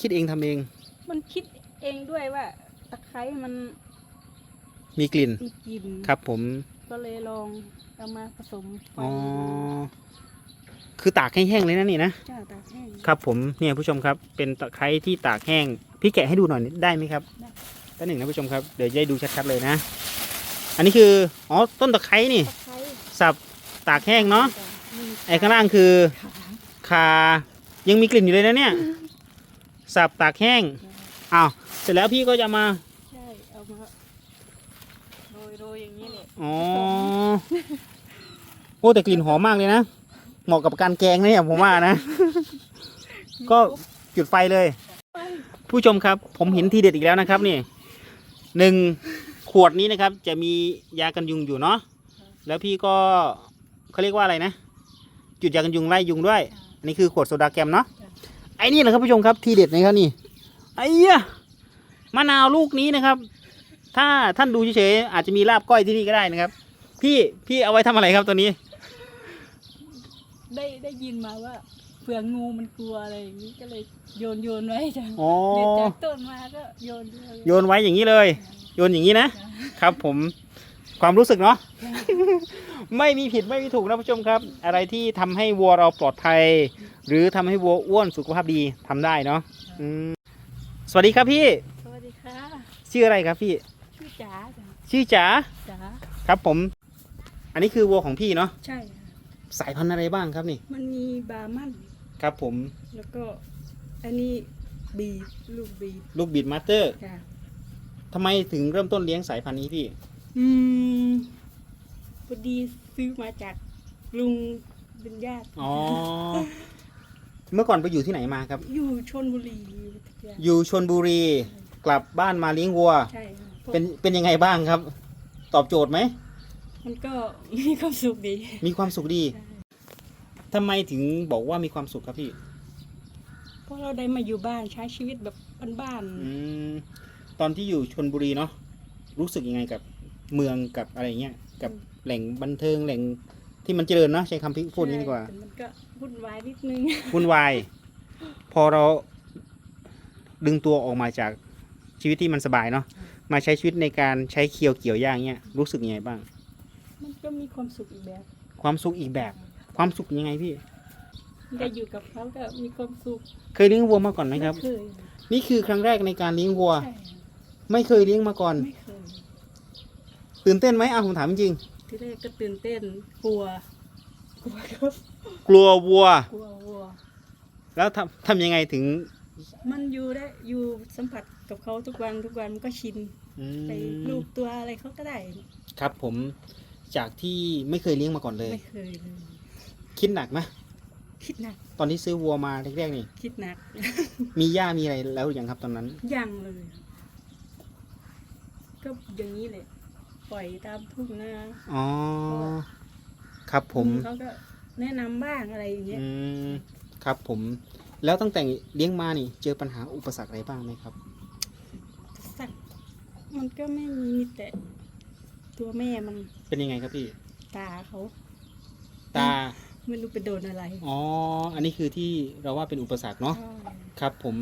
คิดเองทำเอง มันคิดเองด้วยว่าตะไคร้มันมีกลิ่น มีกลิ่นครับผม ก็เลยลองเอามาผสมไฟอ๋อ คือตากแห้งๆเลยนะนี่นะเจ้าตากแห้ง ครับผม เนี่ยผู้ชมครับ เป็นตะไคร้ที่ตากแห้ง พี่แกะให้ดูหน่อยได้ไหมครับได้ด้านหนึ่งนะผู้ชมครับ เดี๋ยวจะได้ดูชัดๆเลยนะ อันนี้คือ อ๋อ ต้นตะไคร้นี่ ตะไคร้สับตากแห้งเนาะ จ้มีไอ้ข้างล่างคือ ขา คา ยังมีกลิ่นอยู่เลยนะเนี่ย สับตากแห้งอ้าวเสร็จแล้วพี่ก็จะมาใช่เอามาโรยโรยอย่างนี้แหละอ๋อโอ้แต่กลิ่นหอมมากเลยนะเหมาะกับการแกงนะเนี่ยผมว่านะ ก็จุดไฟเลยไปผู้ชมครับ ผมเห็นทีเด็ดอีกแล้วนะครับนี่หนึ่งขวดนี้นะครับ จะมียากันยุงอยู่เนาะแล้วพี่ก็เขาเรียกว่าอะไรนะ จุดยากันยุงไล่ยุงด้วย อันนี้คือขวดโซดาแกมเนาะไอ้นี่แหละครับผู้ชมครับทีเด็ดนะครับนี่ไอ้เหี้ยมะนาวลูกนี้นะครับ ถ้าท่านดูเฉยๆอาจจะมีลาบก้อยที่นี่ก็ได้นะครับ พี่พี่เอาไว้ทำอะไรครับตัวนี้ ได้ได้ยินมาว่าเผื่องูมันกลัวอะไรอย่างนี้ก็เลยโยนโยนไว้จ้ะอ๋อเด็ดจากต้นมาก็โยนเลยโยนไว้อย่างนี้เลย โยนอย่างนี้นะครับผม ความรู้สึกเนาะ ไม่มีผิดไม่มีถูกนะผู้ชมครับ อะไรที่ทำให้วัวเราปลอดภัย หรือทำให้วัวอ้วนสุขภาพดีทำได้เนาะอืมสวัสดีครับพี่ สวัสดีค่ะชื่ออะไรครับพี่ ชื่อจ๋าจ้ะชื่อจ๋าจ๋าครับผม อันนี้คือวัวของพี่เนาะใช่ค่ะสายพันธุ์อะไรบ้างครับนี่ มันมีบาร์มันครับผม แล้วก็อันนี้บีบลูกบีบลูกบิดมาสเตอร์จ้ะทำไมถึงเริ่มต้นเลี้ยงสายพันธุ์นี้พี่ อืมพ อดีซื้อมาจากลุงเป็นญาติอ๋อ เมื่อก่อนไปอยู่ที่ไหนมาครับ อยู่ชนบุรีอยู่พัทยาอยู่ชนบุรี กลับบ้านมาเลี้ยงวัว ใช่ค่ะเป็นเป็นยังไงบ้างครับ ตอบโจทย์ไหม มันก็มีความสุขดีมีความสุขดีใช่ทำไมถึงบอกว่ามีความสุขครับพี่ เพราะเราได้มาอยู่บ้านใช้ชีวิตแบบบ้านอืมตอนที่อยู่ชนบุรีเนาะรู้สึกยังไงกับเมืองกับอะไรเงี้ยกับ แหล่งบันเทิงแหล่งที่มันเจริญเนาะใช้คำพิๆพูดนี้ดีกว่าแต่มันก็วุ่นวายนิดนึง วุ่นวาย พอเราดึงตัวออกมาจากชีวิตที่มันสบายเนาะมาใช้ชีวิตในการใช้เคียวเกี่ยวย่างเงี้ยรู้สึกยังไงบ้าง มันก็มีความสุขอีกแบบความสุขอีกแบบ ความสุขยังไงพี่ได้อยู่กับเขาก็มีความสุขเคยเลี้ยงวัวมาก่อนไหมครับ เคยนี่คือครั้งแรกในการเลี้ยงวัว ใช่ไม่เคยเลี้ยงมาก่อน ไม่เคยตื่นเต้นไหมอะผมถามจริง ที่แรกก็ตื่นเต้นกลัวกลัวครับกลัววัว กลัววัว แล้วทำทำยังไงถึงมันอยู่ได้อยู่สัมผัสกับเขาทุกวันทุกวันมันก็ชินอืมไปลูบตัวอะไรเขาก็ได้ ครับผมจากที่ไม่เคยเลี้ยงมาก่อนเลย ไม่เคยเลย คิดหนักไหมคิดหนักตอนที่ซื้อวัวมาแรกๆนี่ คิดหนัก มีหญ้ามีอะไรแล้วหรือยังครับตอนนั้น ยังเลย ก็อย่างนี้เลย ปล่อยตามทุ่งนาอ๋อ ครับผมเขาก็แนะนำบ้างอะไรอย่างเงี้ยอืมครับผม แล้วตั้งแต่เลี้ยงมานี่ เจอปัญหาอุปสรรคอะไรบ้างไหมครับสัตว์มันก็ไม่มีมีแต่ ตัวแม่มันเป็นยังไงครับพี่ ตาเขา ตาไม่รู้ไปโดนอะไร อ๋อ อันนี้คือที่เราว่าเป็นอุปสรรคเนาะใช่ครับผม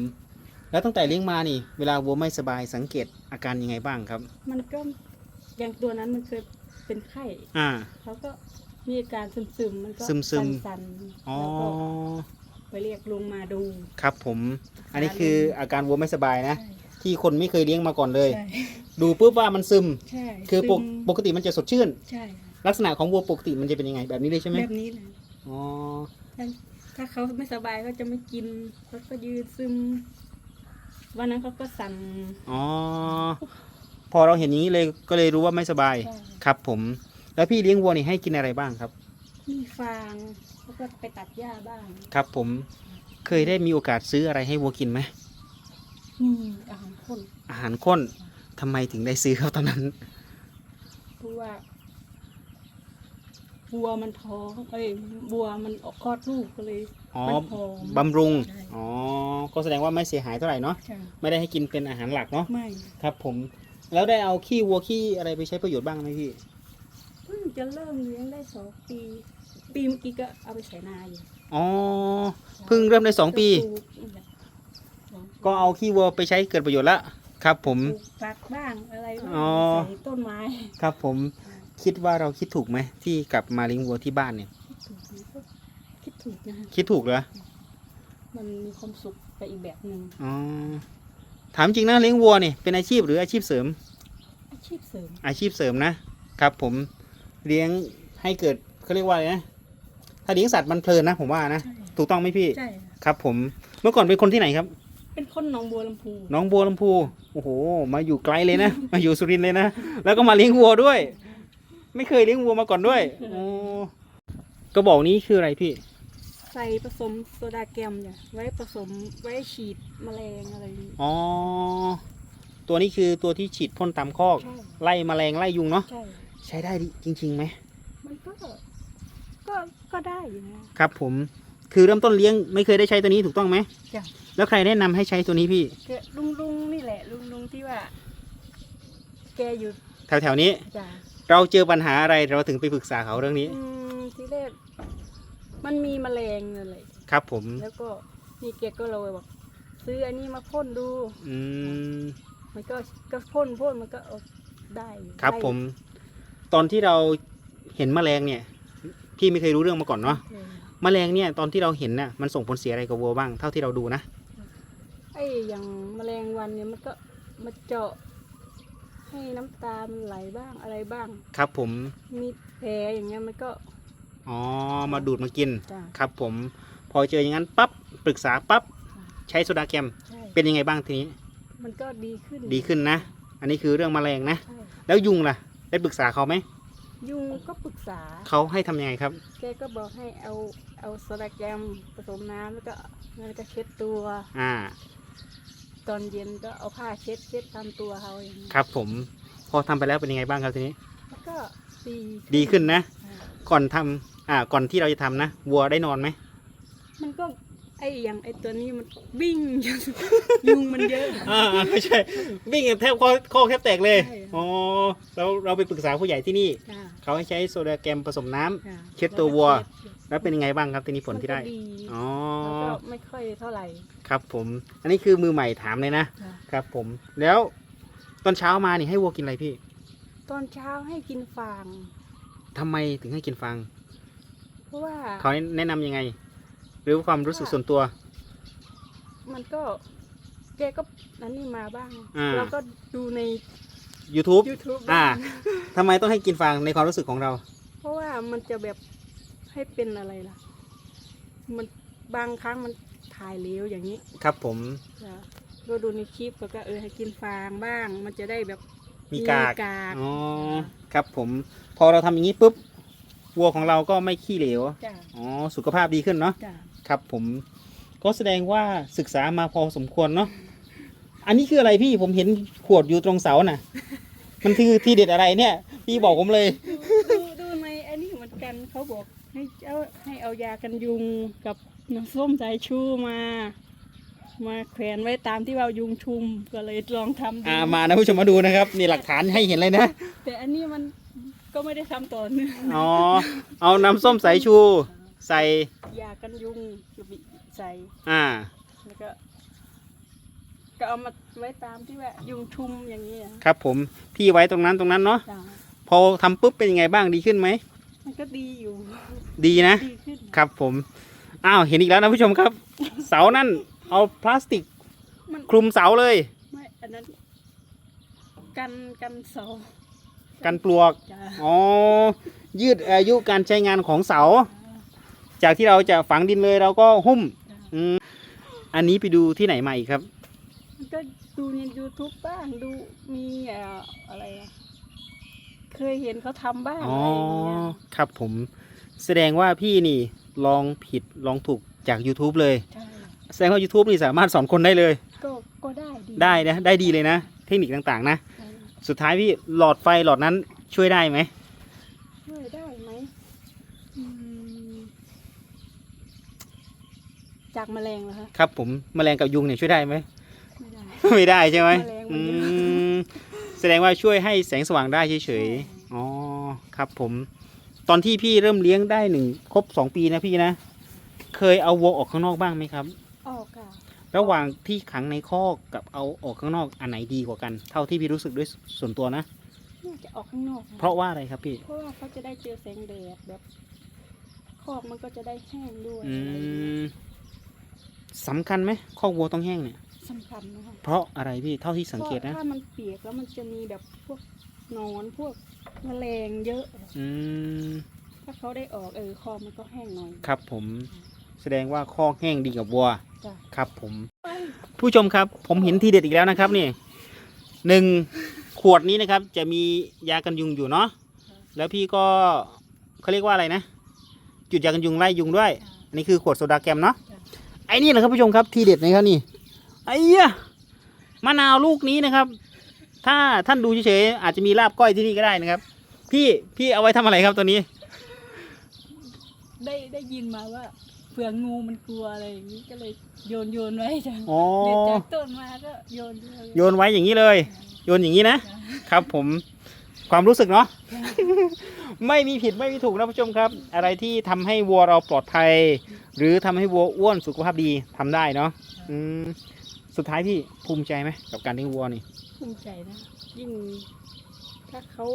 แล้วตั้งแต่เลี้ยงมานี่ เวลาวัวไม่สบายสังเกตอาการยังไงบ้างครับ มันก็ อย่างตัวนั้นมันเคยเป็นไข้อ่า เขาก็มีอาการซึมๆมันก็ซึมๆ สั่นอ๋อๆแล้วก็ไปเรียกลุงมาดูครับผม อันนี้คืออาการวัวไม่สบายนะใช่ที่คนไม่เคยเลี้ยงมาก่อนเลย ใช่ ดูปุ๊บว่ามันซึม ใช่คือปกซึมปกติมันจะสดชื่น ใช่ลักษณะของวัวปกติมันจะเป็นยังไงแบบนี้เลยใช่ไหมแบบนี้เลยอ๋อ ถ้าถ้าเขาไม่สบายก็จะไม่กินเขาก็ยืนซึม วันนั้นเขาก็สั่นอ๋อ พอเราเห็นอย่างนี้เลยก็เลยรู้ว่าไม่สบายใช่ ครับผม แล้วพี่เลี้ยงวัวนี่ให้กินอะไรบ้างครับ มีฟางแล้วก็ไปตัดหญ้าบ้างครับผมเคยได้มีโอกาสซื้ออะไรให้วัวกินไหมมีอาหารข้นอาหารข้นทำไมถึงได้ซื้อครับตอนนั้น เพราะว่าวัวมันท้องเอ้ยวัวมันออกคลอดลูกก็เลยอ๋อ มันหอมบำรุง ใช่ อ๋อ ก็แสดงว่าไม่เสียหายเท่าไหร่เนาะ ใช่ไม่ได้ให้กินเป็นอาหารหลักเนาะ ไม่ครับผม แล้วได้เอาขี้วัวขี้อะไรไปใช้ประโยชน์บ้างไหมพี่ เพิ่งจะเริ่มเลี้ยงได้สองปี ปีเมื่อกี้ก็เอาไปใส่นาอยู่อ๋อ เพิ่งเริ่มได้สองปีก็ปลูกนี่แหละสองปีก็เอาขี้วัวไปใช้เกิดประโยชน์แล้วครับ ผม ปลูกผักบ้างอะไรบ้างอ๋อ ใส่ต้นไม้ครับผมคิดว่าเราคิดถูกไหมที่กลับมาเลี้ยงวัวที่บ้านเนี่ย คิดถูกนะก็คิดถูกนะฮะคิดถูกเหรอมันมีความสุขไปอีกแบบหนึ่งอ๋อ ถามจริงนะเลี้ยงวัวเนี่ยเป็นอาชีพหรืออาชีพเสริม อาชีพเสริม อาชีพเสริมนะครับ ผมเลี้ยงให้เกิดเขาเรียกว่าอะไรนะถ้าเลี้ยงสัตว์มันเพลินนะผมว่านะใช่ ถูกต้องไหมพี่ใช่ครับ ผมเมื่อก่อนเป็นคนที่ไหนครับ เป็นคนหนองบัวลำพูน้องบัวลำพูโอ้โห มาอยู่ไกลเลยนะ มาอยู่สุรินทร์เลยนะ แล้วก็มาเลี้ยงวัวด้วย ไม่เคยเลี้ยงวัวมาก่อนด้วยโอ้กระบอกนี้คืออะไรพี่ ใส่ผสมโซดาแกมเนี่ยไว้ผสมไว้ฉีดแมลงอะไรอย่างนี้อ๋อ ตัวนี้คือตัวที่ฉีดพ่นตามคอก ใช่ไล่แมลงไล่ยุงเนาะใช่ ใช้ได้ดิจริงๆไหมมันก็ ก็ก็ได้อยู่นะ ครับ ผมคือเริ่มต้นเลี้ยงไม่เคยได้ใช้ตัวนี้ถูกต้องไหมจ้ะ แล้วใครแนะนำให้ใช้ตัวนี้พี่ก็ลุงลุงนี่แหละ ลุงลุงที่ว่า แกอยู่แถวๆนี้ จ้ะเราเจอปัญหาอะไรเราถึงไปปรึกษาเขาเรื่องนี้ อืมที่แรก มันมีแมลงอะไรครับผม แล้วก็นี่แกก็เลยบอกซื้ออันนี้มาพ่นดู อืม มันก็ก็พ่นพ่นมันก็เอาได้อยู่ครับได้ผม ตอนที่เราเห็นแมลงเนี่ย พี่ไม่เคยรู้เรื่องมาก่อนเนาะ เออแมลงเนี่ยตอนที่เราเห็นน่ะมันส่งผลเสียอะไรกับวัวบ้างเท่าที่เราดูนะ ไอ้อย่างแมลงวันเนี่ยมันก็มาเจาะ ให้น้ำตามันไหลบ้างอะไรบ้าง ครับผม มีแผลอย่างเงี้ยมันก็ อ๋อ มาดูดมากิน จ้ะ ครับผม พอเจออย่างนั้นปั๊บ ปรึกษาปั๊บ ใช้โซดาแกม ใช่เป็นยังไงบ้างทีนี้ มันก็ดีขึ้นดีขึ้นนะ อันนี้คือเรื่องแมลงนะ ใช่แล้วยุงล่ะ ได้ปรึกษาเขาไหม ยุงก็ปรึกษา เขาให้ทำยังไงครับ แกก็บอกให้เอาเอาโซดาแกมผสมน้ำแล้วก็แล้วก็เช็ดตัว อ่า ตอนเย็นก็เอาผ้าเช็ดเช็ดตามตัวเขาอย่างนี้ครับผม พอทำไปแล้วเป็นยังไงบ้างครับทีนี้ แล้วก็ดีดีขึ้นนะอ่าก่อนทำ อ่า ก่อนที่เราจะทำนะ วัวได้นอนไหม มันก็ไอ้อย่างไอ้ตัวนี้มันวิ่ง ยุงมันเยอะ อ่าไม่ใช่ วิ่งกันแทบคอคอแทบแตกเลย ใช่อ๋อ เราเราไปปรึกษาผู้ใหญ่ที่นี่ จ้ะเขาให้ใช้โซดาแกมผสมน้ำ จ้ะเช็ดตัววัวเช็ดแล้วเป็นยังไงบ้างครับทีนี้ผลที่ได้ มันก็ดีอ๋อ แล้วก็ไม่ค่อยเท่าไหร่ครับผม อันนี้คือมือใหม่ถามเลยนะ จ้ะครับผม แล้วตอนเช้ามานี่ให้วัวกินอะไรพี่ตอนเช้าให้กินฟาง ทำไมถึงให้กินฟาง เพราะว่าเขาแนะนำยังไง หรือความรู้สึกส่วนตัว มันก็แกก็นั่นนี่มาบ้างอ่าเราก็ดูใน YouTube YouTube อ่าบ้างทำไมต้องให้กินฟางในความรู้สึกของเรา เพราะว่ามันจะแบบให้เป็นอะไรล่ะ มันบางครั้งมันถ่ายเหลวอย่างนี้ครับผมจ้ะก็ดูในคลิปแล้วก็เออให้กินฟางบ้าง มันจะได้แบบ มีกากกาก อ๋อครับผม พอเราทำอย่างนี้ปุ๊บ วัวของเราก็ไม่ขี้เหลว จ้ะอ๋อ สุขภาพดีขึ้นเนาะ จ้ะครับผมก็แสดงว่าศึกษามาพอสมควรเนาะอันนี้คืออะไรพี่ผมเห็นขวดอยู่ตรงเสาน่ะ มันคือที่เด็ดอะไรเนี่ย พี่บอกผมเลย ดูดูในอันนี้เหมือนกันเขาบอกให้เอาให้เอายากันยุงกับน้ำส้มสายชูมา มาแขวนไว้ตามที่ว่ายุงชุมก็เลยลองทำดูอ่ามานะผู้ชมมาดูนะครับ นี่หลักฐานให้เห็นเลยนะแต่อันนี้มัน ก็ไม่ได้ทำต่อเนื่องอ๋อ เอาน้ำส้มสายชู ใส่ ยากันยุงก็บิใส่อ่า แล้วก็ ก็เอามาไว้ตามที่ว่ายุงชุมอย่างนี้อะครับผมพี่ไว้ตรงนั้นตรงนั้นเนาะ จ้ะพอทำปุ๊บเป็นยังไงบ้างดีขึ้นไหม มันก็ดีอยู่ ดีนะ ดีขึ้นครับผม อ้าว เห็นอีกแล้วนะผู้ชมครับ เสานั่น เอาพลาสติกมันคลุมเสาเลย ไม่อันนั้น กันกันเสา กันปลวก จ้ะอ๋อ ยืดอายุการใช้งานของเสา จากที่เราจะฝังดินเลยเราก็หุ้มจ้ะอืมอันนี้ไปดูที่ไหนมาอีกครับ มันก็ดูใน YouTube บ้างดูมีเอ่ออะไรอะเคยเห็นเขาทำบ้างอ๋อ อะไรอย่างเงี้ยครับผม แสดงว่าพี่นี่ลองผิดลองถูกจาก YouTube เลย ใช่แสดงว่า YouTube นี่สามารถสอนคนได้เลย ก็ก็ได้ดีได้นะ ได้ดีเลยนะ เทคนิคต่างๆนะใช่ สุดท้ายพี่หลอดไฟหลอดนั้นช่วยได้ไหมช่วยได้ไหมอืมจากแมลงเหรอคะ ครับ ผมแมลงกับยุงเนี่ยช่วยได้ไหม ไม่ได้ ไม่ได้ใช่ไหมแมลงอืมันเยอะมแสดงว่าช่วยให้แสงสว่างได้เฉยๆ อ๋อ ครับผม ตอนที่พี่เริ่มเลี้ยงได้หนึ่งครบสองปีนะพี่นะ เคยเอาวัวออกข้างนอกบ้างไหมครับออกค่ะ ระหว่างที่ขังในคอกกับเอาออกข้างนอกอันไหนดีกว่ากัน เท่าที่พี่รู้สึกด้วยส่วนตัวนะ น่าจะออกข้างนอกนะเพราะว่าอะไรครับพี่ เพราะว่าเขาจะได้เจอแสงแดดแบบคอกมันก็จะได้แห้งด้วยอือะไรอย่างเงี้ยมสำคัญไหมคอกวัวต้องแห้งเนี่ย สำคัญนะคะเพราะอะไรพี่เท่าที่สังเกตพนะราะถ้ามันเปียกแล้วมันจะมีแบบพวกหนอนพวกแมลงเยอะ อืม ถ้าเขาได้ออกเออคอกมันก็แห้งหน่อย ครับผม แสดงว่าคอกแห้งดีกับวัวจ้ะ ครับผม ผู้ชมครับผมเห็นทีเด็ดอีกแล้วนะครับนี่หนึ่งขวดนี้นะครับ จะมียากันยุงอยู่เนาะแล้วพี่ก็เขาเรียกว่าอะไรนะ จุดยากันยุงไล่ยุงด้วยอันนี้คือขวดโซดาแกมเนาะไอ้นี่แหละครับผู้ชมครับทีเด็ดนะครับนี่ไอ้เหี้ยมะนาวลูกนี้นะครับ ถ้าท่านดูเฉยๆอาจจะมีลาบก้อยที่นี่ก็ได้นะครับ พี่พี่เอาไว้ทำอะไรครับตัวนี้ ได้ได้ยินมาว่า เผื่องูมันกลัวอะไรอย่างนี้ก็เลยโยนโยนไว้จ้ะอ๋อ เด็ดจากต้นมาก็โยนเลยโยนไว้อย่างนี้เลย โยนอย่างนี้นะ ครับผมความรู้สึกเนาะ ไม่มีผิดไม่มีถูกนะผู้ชมครับ อะไรที่ทำให้วัวเราปลอดภัย หรือทำให้วัวอ้วนสุขภาพดีทำได้เนาะอืมสุดท้ายพี่ภูมิใจไหมกับการเลี้ยงวัวนี่ ภูมิใจนะยิ่ง ถ้าเขา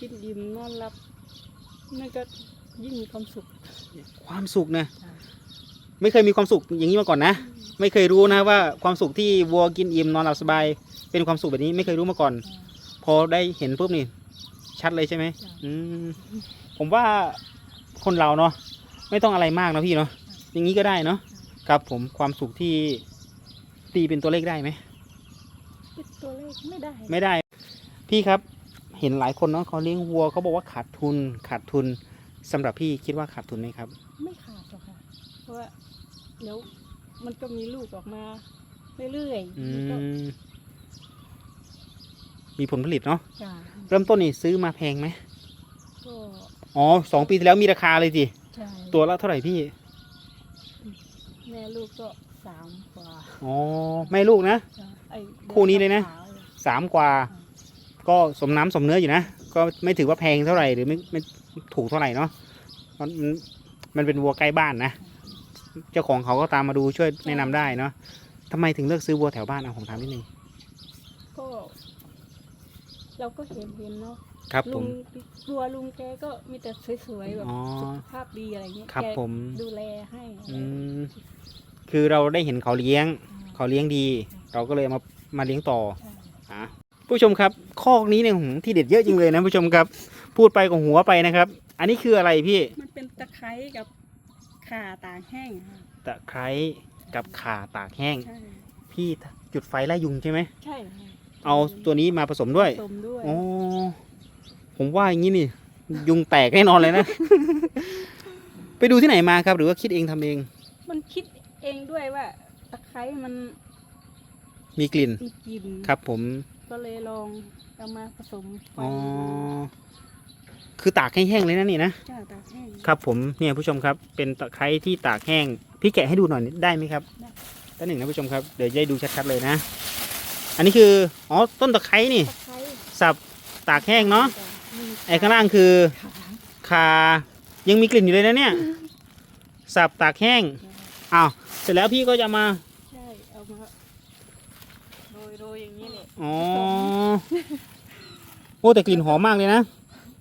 กินอิ่มนอนหลับนั่นก็ยิ่งมีความสุข ความสุขนะไม่เคยมีความสุขอย่างนี้มาก่อนนะ ไม่เคยรู้นะว่าความสุขที่วัวกินอิ่มนอนหลับสบาย เป็นความสุขแบบนี้ไม่เคยรู้มาก่อน พอได้เห็นปุ๊บนี่ชัดเลยใช่ไหมจ้ะอืมผมว่าคนเราเนาะไม่ต้องอะไรมากนะพี่เนาะอย่างนี้ก็ได้เนาะครับผมความสุขที่ตีเป็นตัวเลขได้ไหมเป็นตัวเลขไม่ได้ ไม่ได้ พี่ครับเห็นหลายคนเนาะเขาเลี้ยงวัวเขาบอกว่าขาดทุนขาดทุน สำหรับพี่คิดว่าขาดทุนไหมครับ ไม่ขาดหรอกค่ะ เพราะว่าเดี๋ยวมันก็มีลูกออกมา เรื่อยอืๆมันก็มมีผลผลิตเนาะจ้ะเริ่มต้นนี่ซื้อมาแพงไหมก็อ๋อสองปีที่แล้วมีราคาเลยสิใช่ตัวละเท่าไหร่พี่แม่ลูกก็สามกว่าอ๋อแม่ลูกนะ จ้ะไอ้คู่นี้เลยนะขาวสามกว่า ก็สมน้ำสมเนื้ออยู่นะ ก็ไม่ถือว่าแพงเท่าไหร่หรือไม่ไม่ ถูกเท่าไหร่เนาะมันมันมันเป็นวัวใกล้บ้านนะ เจ้าของเขาก็ตามมาดูช่วยแนะนำได้เนาะทำไมถึงเลือกซื้อวัวแถวบ้านเอาของถามนิดนึงก็เราก็เห็นเห็นเนาะครับผลุมงตัวลุงแกก็มีแต่สวยๆแบบอ๋อสุขภาพดีอะไรเงี้ยครับแกผมดูแลให้อืมคือเราได้เห็นเขาเลี้ยง เขาเลี้ยงดี เราก็เลยเอามามาเลี้ยงต่อใช่อะผู้ชมครับคอกนี้เนี่ยหืมที่เด็ดเยอะจริงเลยนะผู้ชมครับ พูดไปกับหัวไปนะครับ อันนี้คืออะไรพี่มันเป็นตะไคร้กับข่าตากแห้งค่ะตะไคร้กับข่าตากแห้ง ใช่พี่จุดไฟไล่ยุงใช่ไหมใช่ค่ะเอาตัวนี้มาผสมด้วยผสมด้วยอ๋อผมว่าอย่างนี้นี่ ยุงแตกแน่นอนเลยนะ ไปดูที่ไหนมาครับ หรือว่าคิดเองทำเอง มันคิดเองด้วยว่าตะไคร้มันมีกลิ่นมีกลิ่นครับผมก็เลยลองเอามาผสมไฟอ๋อ คือตากให้แห้งเลยนะนี่นะจ้าตากแห้ง ครับผมเนี่ยผู้ชมครับเป็นตะไคร้ที่ตากแห้งพี่แกะให้ดูหน่อยได้ไหมครับได้ด้านหนึ่งนะผู้ชมครับเดี๋ยวจะได้ดูชัดๆเลยนะ อันนี้คืออ๋อต้นตะไคร้นี่ ตะไคร้สับตากแห้งเนาะจ้มีไอ้ข้างล่างคือขาคายังมีกลิ่นอยู่เลยนะเนี่ย สับตากแห้งอ้าวเสร็จแล้วพี่ก็จะมาใช่ เอามาโรยโรยอย่างนี้แหละอ๋อโอ้แต่กลิ่นหอมมากเลยนะ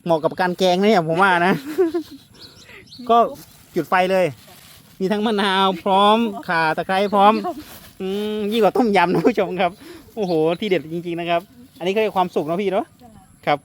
เหมาะกับการแกงนะเนี่ยผมว่านะ ก็จุดไฟเลย มีทั้งมะนาวพร้อมข่าตะไคร้พร้อมอืมยิ่งกว่าต้มยำนะผู้ชมครับ โอ้โห ที่เด็ดจริงๆนะครับ อันนี้ก็คือความสุขนะพี่เนาะจ้าครับ